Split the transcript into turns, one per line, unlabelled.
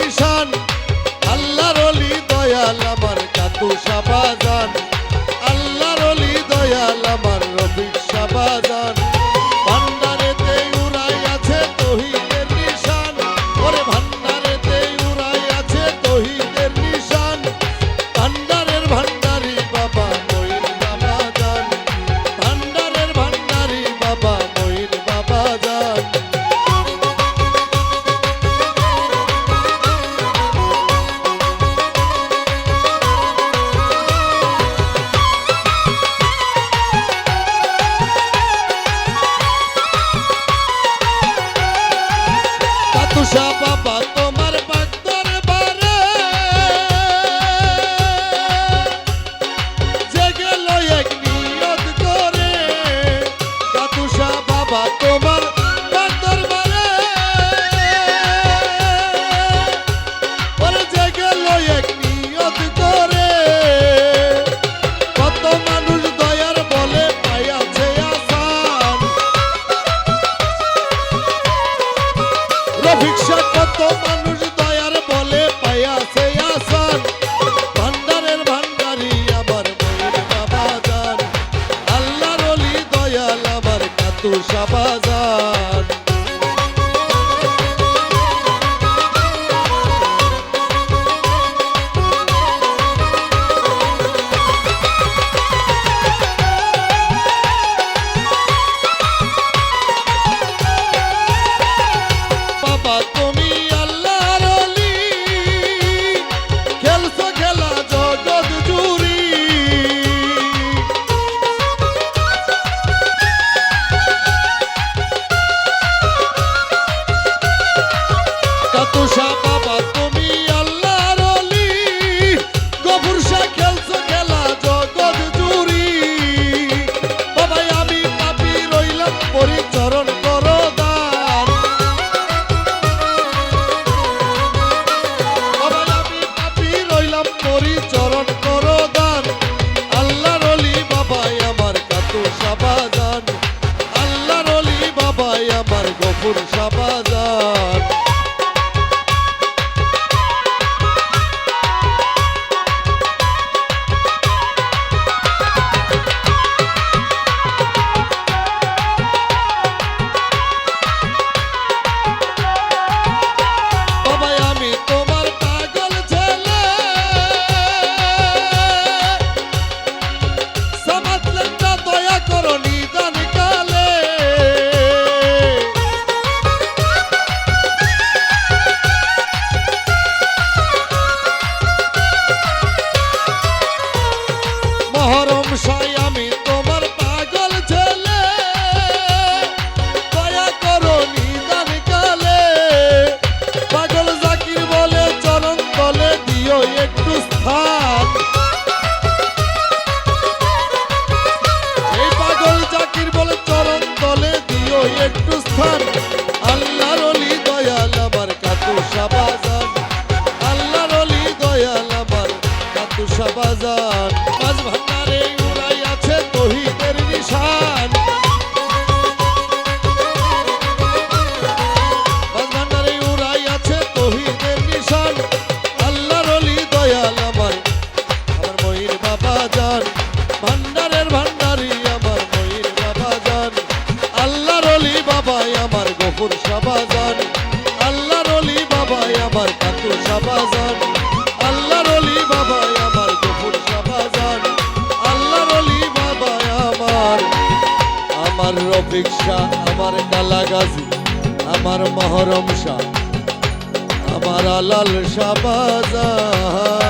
Mission Tusha বাজার Capuru স্থান এই পাগল জাকির বলে চরণ দলে দিও একটু স্থান। আল্লাহর অলি দয়াল আমার কাতুষা বাজান আল্লাহর অলি দয়াল আমার কাতুষা বাজান মাঝ ভান্ডার কাকুর সাবাজান। আল্লাহ রলি বাবাই আমার কাকুর সাবাজান। আল্লাহ রলি বাবাই আমার কাকুর সাবাজান। আল্লাহ রলি বাবাই আমার। আমার রফিক শাহ, আমার কালা গাজী আমার মহরম শাহ, আমার আলাল সাবাজান।